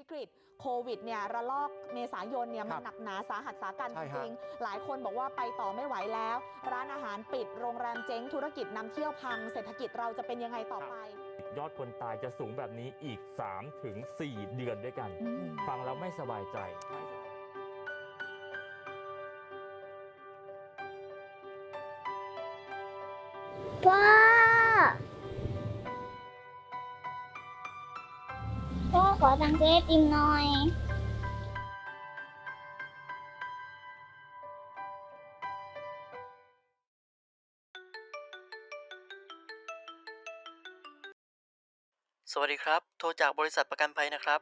วิกฤตโควิดเนี่ยระลอกเมษายนเนี่ยครัมันบหนักหนาสาหัสสากันใช่จฮะริงๆหลายคนบอกว่าไปต่อไม่ไหวแล้ว ร้านอาหารปิดโรงแรมเจ๊งธุรกิจนำเที่ยวพังเศรษฐกิจเราจะเป็นยังไงต่อไป ยอดคนตายจะสูงแบบนี้อีก 3-4ถึง4เดือนด้วยกัน ฟังแล้วไม่สบายใจพ่อพ่อ ขอตังค์ซื้อไอติมหน่อย สวัสดีครับ โทรจากบริษัทประกันภัยนะครับ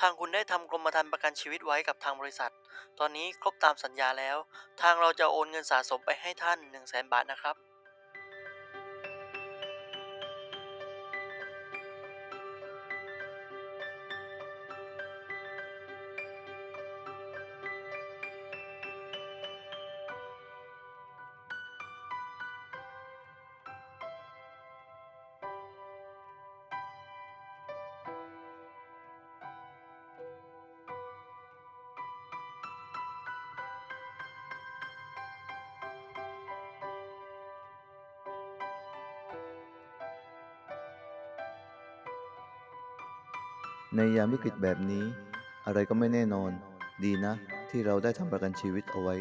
ทางคุณได้ทำกรมธรรม์ประกันชีวิตไว้กับทางบริษัท ตอนนี้ครบตามสัญญาแล้ว ทางเราจะโอนเงินสะสมไปให้ท่าน 1 0 0 0 0แบาทนะครับ ในยามวิกฤตแบบนี้ อะไรก็ไม่แน่นอน ดีนะ ที่เราได้ทำประกันชีวิตเอาไว้